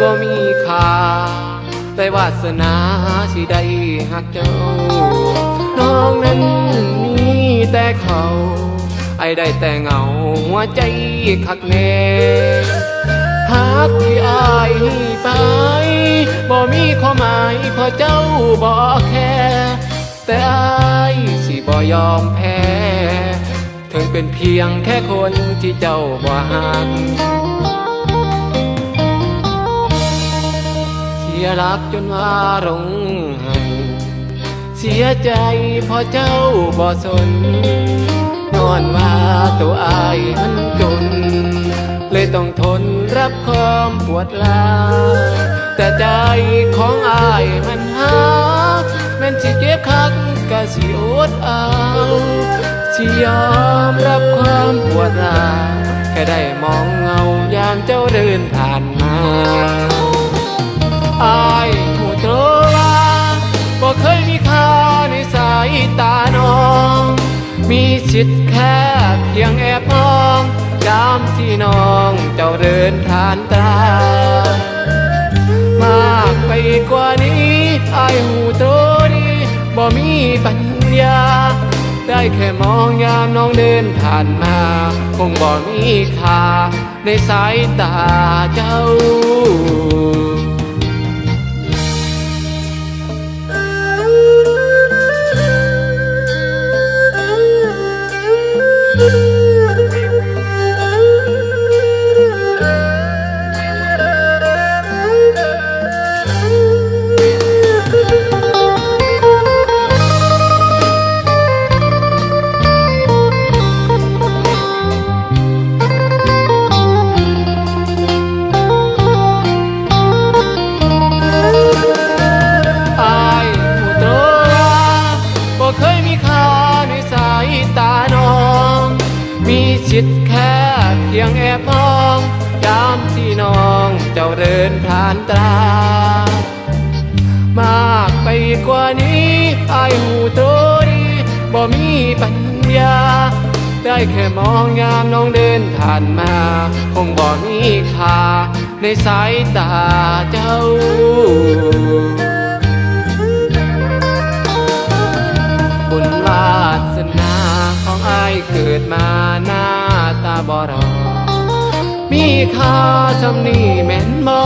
บ่มีค่าแต่วาสนาสิได้หักเจ้า น้องนั้นมีแต่เขา ไอ้ได้แต่เหงาหัวใจคักแน่หักที่อายไปบ่มีความหมายเพราะเจ้าบ่แค่แต่อายสิบ่ยอมแพ้ถึงเป็นเพียงแค่คนที่เจ้าบ่หัก เสียรักจนว่าหลงหันเสียใจเพราะเจ้าบ่สน นอนว่าตัวอายมันจน เลยต้องทนรับความปวดร้าวแต่ใจของอายมันหักแมันสิเจ็บคักก็สิอดเอาสิยอมรับความปวดร้าวแค่ได้มองเงายามเจ้าเดินผ่านมา อายผู้โตว่าบ่เคยมีค่าในสายตาน้อง มีสิทธิ์แค่เพียงแอบมองยามที่น้องเจ้าเดินผ่านตามากไปกว่านี้อายหูโตดีบ่มีปัญญา ได้แค่มองยามน้องเดินผ่านมา คงบ่มีค่าในสายตาเจ้า มีสิทธิ์แค่เพียงแอบมองยามที่น้องเจ้าเดินผ่านตรา มากไปกว่านี้ไอหูโตดีบ่มีปัญญา ได้แค่มองยามน้องเดินผ่านมา คงบ่มีค่าในสายตาเจ้าบุญวาสนาของอายเกิดมาหน้า บ่รอมีค่าจำนี่แม่นบ่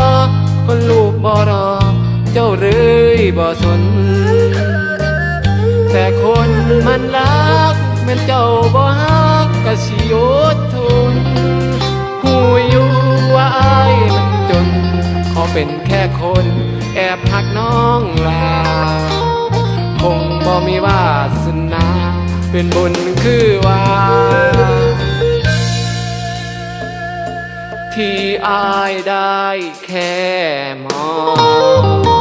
คนลูกบ่รอ เจ้าเลยบ่สน แต่คนมันรักแม่นเจ้าบ่ฮักก็สิอดทนหูอยู่ว่าอายมันจน ขอเป็นแค่คนแอบหักน้องลา คงบ่มีวาสนา เป็นบุญคือว่า ที่อายได้แค่มอง